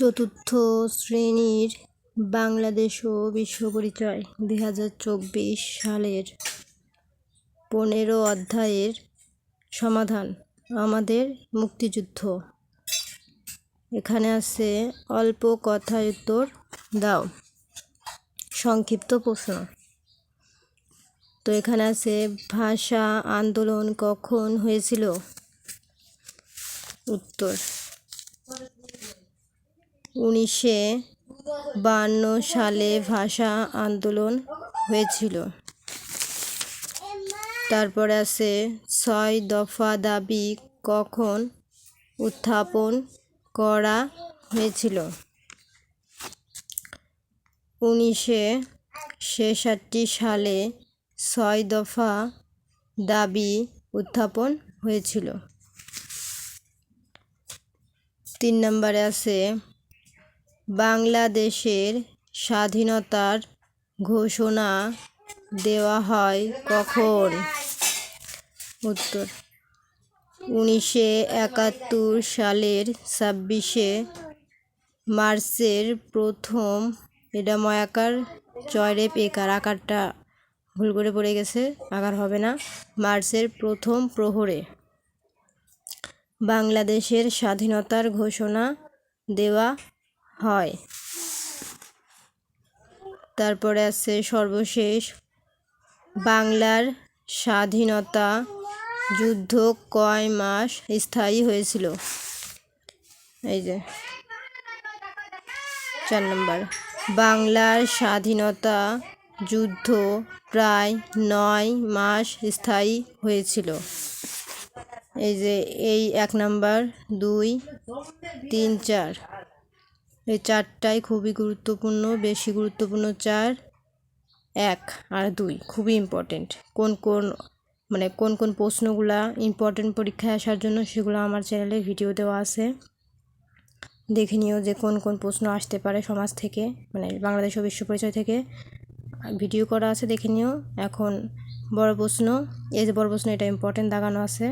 চতুর্থ শ্রেণির বাংলাদেশ ও বিশ্ব পরিচয় দুই হাজার চব্বিশ সালের পনেরো অধ্যায়ের সমাধান, আমাদের মুক্তিযুদ্ধ। এখানে আছে অল্প কথায় উত্তর দাও। সংক্ষিপ্ত প্রশ্ন। তো এখানে আছে, ভাষা আন্দোলন কখন হয়েছিল? উত্তর। উনিশে বান্ন সালে ভাষা আন্দোলন হয়েছিল। তারপরে আছে ছয় দফা দাবি কখন উত্থাপন করা হয়েছিল। উনিশে ছেষট্টি সালে ছয় দফা দাবি উত্থাপন হয়েছিল। তিন নম্বরে আছে বাংলাদেশের স্বাধীনতার ঘোষণা দেওয়া হয় কখন? উত্তর, উনিশশো একাত্তর সালের ছাব্বিশে মার্চের প্রথম এটা ময়াকার চয়রে পেকার আকারটা ভুল করে পড়ে গেছে, আকার হবে না, মার্চের প্রথম প্রহরে। বাংলাদেশের স্বাধীনতার ঘোষণা দেওয়া হয়। তারপরে আছে সর্বশেষ, বাংলার স্বাধীনতা যুদ্ধ কয় মাস স্থায়ী হয়েছিল? এই যে, চার নম্বর। বাংলার স্বাধীনতা যুদ্ধ প্রায় নয় মাস স্থায়ী হয়েছিল। এই যে, এই এক নাম্বার, দুই, তিন, চার। এই চারটাই খুবই গুরুত্বপূর্ণ, বেশি গুরুত্বপূর্ণ চার, এক আর দুই। খুবই ইম্পর্টেন্ট কোন কোন মানে কোন কোন প্রশ্নগুলা ইম্পর্টেন্ট পরীক্ষায় আসার জন্য সেগুলো আমার চ্যানেলে ভিডিও দেওয়া আছে। দেখে নিও যে কোন কোন প্রশ্ন আসতে পারে সমাজ থেকে মানে বাংলাদেশ ও বিশ্ব পরিচয় থেকে। ভিডিও করা আছে, দেখে নিও। এখন বড় প্রশ্ন, এই যে বড় প্রশ্ন, এটা ইম্পর্টেন্ট দাগানো আছে।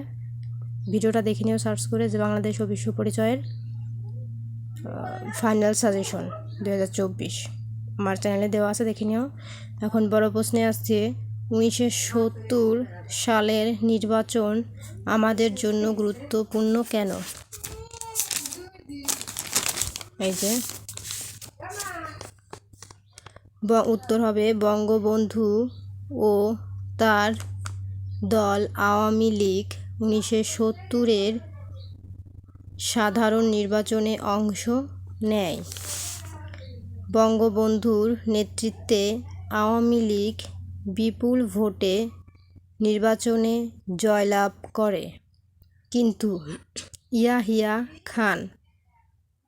ভিডিওটা দেখে নিও সার্চ করে যে বাংলাদেশ ও বিশ্ব পরিচয়ের। ফাইনাল সাজেশন দু হাজার চব্বিশ। আমার চ্যানেলে দেওয়া আছে, দেখে নিও। এখন বড় প্রশ্নে আসছে, উনিশশো সত্তর সালের নির্বাচন আমাদের জন্য গুরুত্বপূর্ণ কেন? এই যে। উত্তর হবে বঙ্গবন্ধু ও তার দল আওয়ামী লীগ। উনিশশো সত্তরের সাধারণ নির্বাচনে অংশ নেয়। বঙ্গবন্ধুর নেতৃত্বে আওয়ামী লীগ বিপুল ভোটে নির্বাচনে জয়লাভ করে। কিন্তু ইয়াহিয়া খান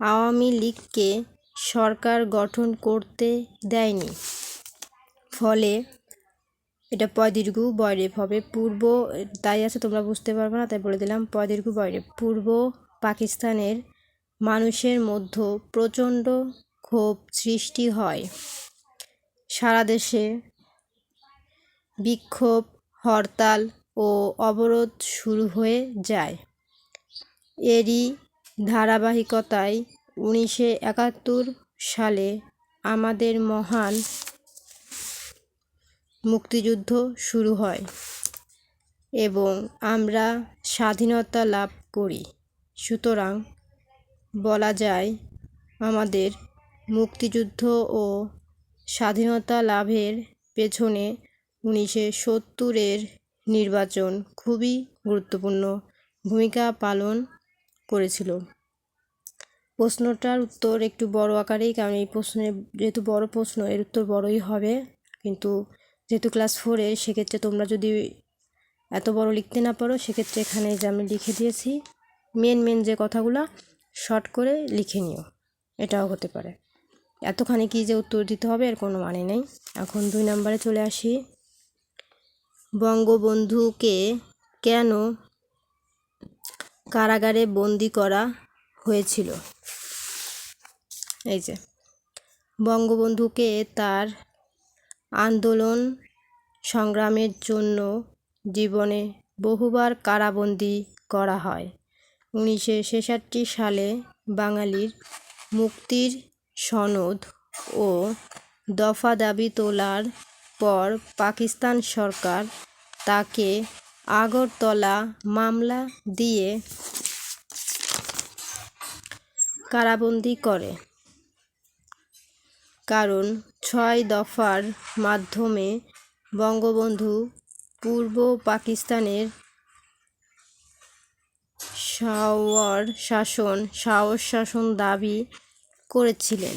আওয়ামী লীগকে সরকার গঠন করতে দেয়নি। ফলে এটা পদীর্ঘ বয়রেফ হবে। পূর্ব, তাই আছে, তোমরা বুঝতে পারবে না, তাই বলে দিলাম পদীর্ঘ বয়রেফ পূর্ব পাকিস্তানের মানুষের মধ্যে প্রচণ্ড ক্ষোভ সৃষ্টি হয়। সারা দেশে বিক্ষোভ, হরতাল ও অবরোধ শুরু হয়ে যায়। এরই ধারাবাহিকতায় উনিশশো একাত্তর সালে আমাদের মহান মুক্তিযুদ্ধ শুরু হয় এবং আমরা স্বাধীনতা লাভ করি। সুতরাং বলা যায়, আমাদের মুক্তিযুদ্ধ ও স্বাধীনতা লাভের পেছনে উনিশশো সত্তরের নির্বাচন খুবই গুরুত্বপূর্ণ ভূমিকা পালন করেছিল। প্রশ্নটার উত্তর একটু বড় আকারেই, কারণ এই প্রশ্নের যেহেতু বড় প্রশ্ন, এর উত্তর বড়ই হবে। কিন্তু যেহেতু ক্লাস ফোরে সেক্ষেত্রে তোমরা যদি এত বড় লিখতে না পারো, সেক্ষেত্রে এখানে যে আমি লিখে দিয়েছি মেন মেন যে কথাগুলো শর্ট করে লিখে নিও। এটাও হতে পারে। এতখানি কি যে উত্তর দিতে হবে এর কোনো মানে নেই। এখন দুই নম্বরে চলে আসি। বঙ্গবন্ধুকে কেন কারাগারে বন্দি করা হয়েছিল? এই যে, বঙ্গবন্ধুকে তার আন্দোলন সংগ্রামের জন্য জীবনে বহুবার কারাবন্দি করা হয়। উনিশশো ছেষট্টি সালে বাঙালির মুক্তির সনদ ও দফা দাবি তোলার পর পাকিস্তান সরকার তাকে আগরতলা মামলা দিয়ে কারাবন্দি করে। কারণ ছয় দফার মাধ্যমে বঙ্গবন্ধু পূর্ব পাকিস্তানের সাওয়ার শাসন, সাহস শাসন দাবি করেছিলেন।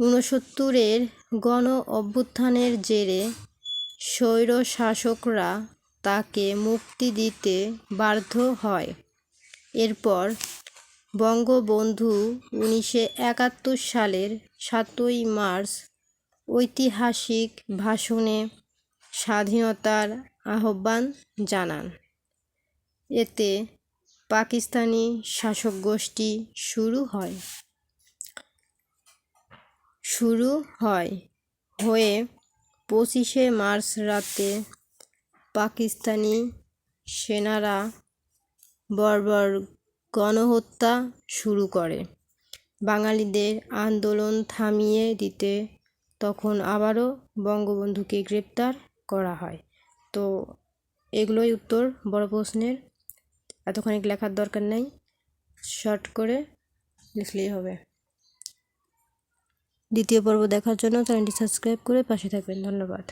ঊনসত্তরের গণ অভ্যুত্থানের জেরে স্বৈর শাসকরা তাকে মুক্তি দিতে বাধ্য হয়। এরপর বঙ্গবন্ধু উনিশশো একাত্তর সালের সাতই মার্চ ঐতিহাসিক ভাষণে স্বাধীনতার আহ্বান জানান। এতে পাকিস্তানি শাসক গোষ্ঠী শুরু হয়। শুরু হয় হয়ে পঁচিশে মার্চ রাতে পাকিস্তানি সেনারা বর্বর গণহত্যা শুরু করে। বাঙালিদের আন্দোলন থামিয়ে দিতে তখন আবারও বঙ্গবন্ধুকে গ্রেপ্তার করা হয়। তো এগুলোই উত্তর বড় প্রশ্নের এতখানি লেখার দরকার নেই। শর্ট করে লিখলেই হবে। দ্বিতীয় পর্ব দেখার জন্য চ্যানেলটি সাবস্ক্রাইব করে পাশে থাকবেন। ধন্যবাদ।